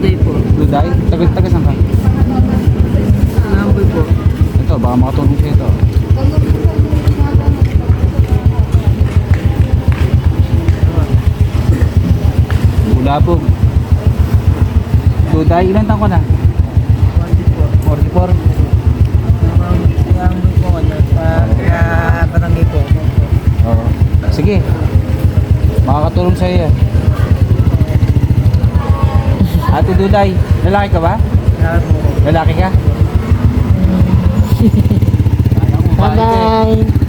Duday po. Duday? Taga, taga saan ka? Namboy po. Ito, baka makatulong siya ito. Bulabog. Duday, ilan taon ka na? 44. 44? Namboy po ako na. Kaya barangay po. Oo. Sige. Makakatulong sa'yo yan. Ate Duday, lalaki ka ba? Lalaki ka? Bye-bye.